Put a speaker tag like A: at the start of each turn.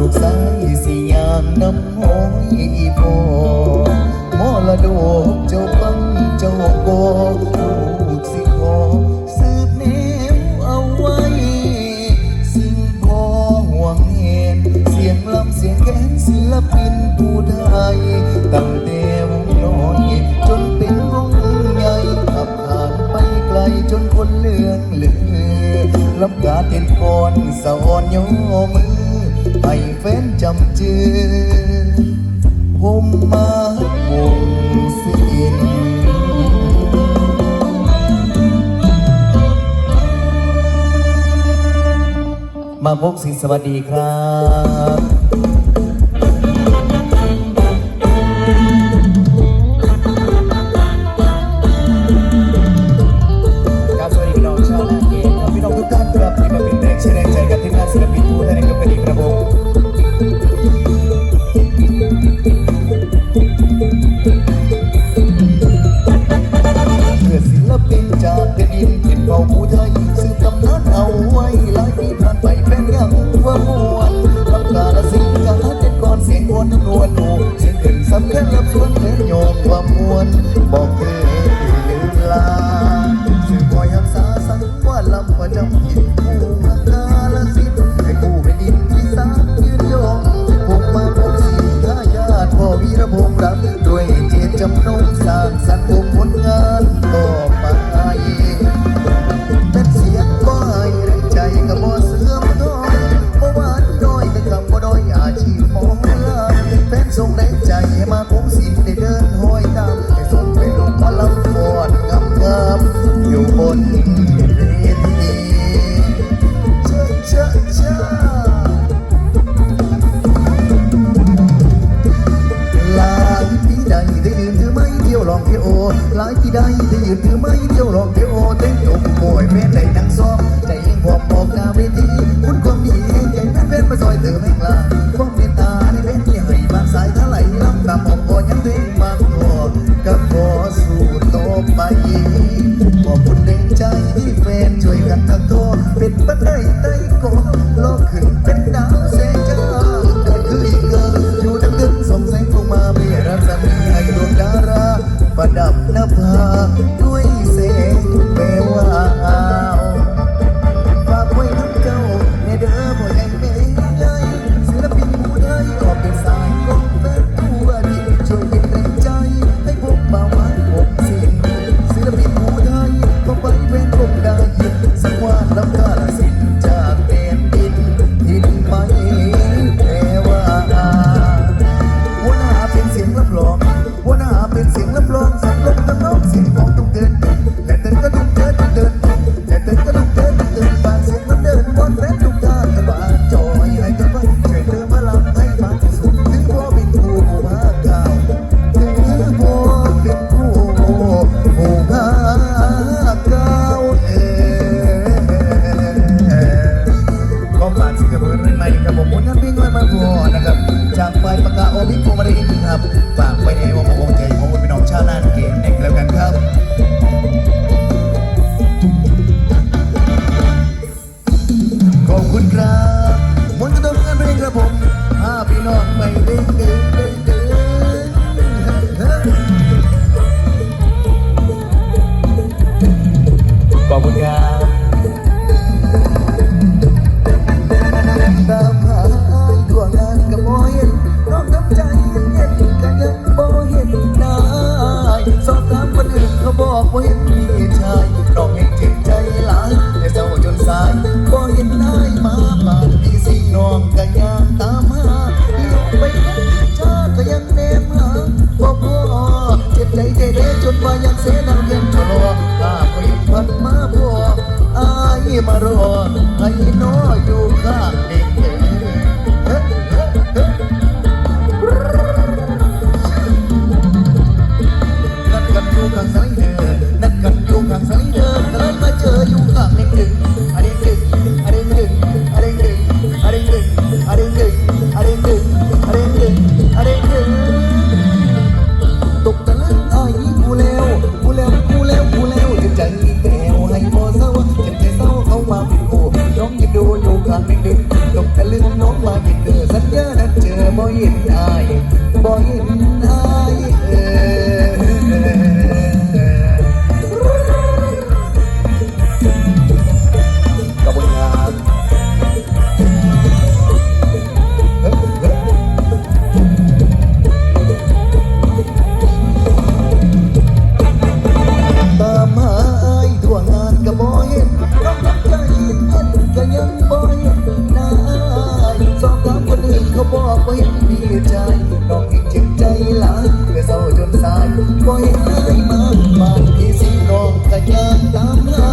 A: ลูกสายสิยางน้ำห้อยพอมรดกเจ้าปังเจ้าโกลูกสิขอสืบเนวเอาไว้ สิ่งพอห่วงเห็นเสียงลำเสียงแกนศิลปินผู้ไทยตั้งแต่วงน้อยจนเป็นวงใหญ่ขับผ่านไปไกลจนคนเลืองเลือลำกาเต็นก่อนสะอ่อนโยมือ ให้แฟนจำเจอผมมาวงสินมาพบสิสวัสดีครับ คนเโยมว่ามมวนบอกเคยลืมลาสื่อคอยหักษาสังว่าลำประจำกินคู่ สักวันน้ำตาไหล ตกตะลึงน้องมาผิดเดอสัญญานัเจอบ่เห็นอายบ่เห็นอายเออกระบวนการตาอายทั่งานก็บ่เห็นก็ใจเย็นก็ยังบ่ บอกว่าเห็นพี่ใจน้องเองเจ็บใจหลายเพื่อเศร้าจนสายปล่อยห้มากมายที่สิน้องก็ยังตามหา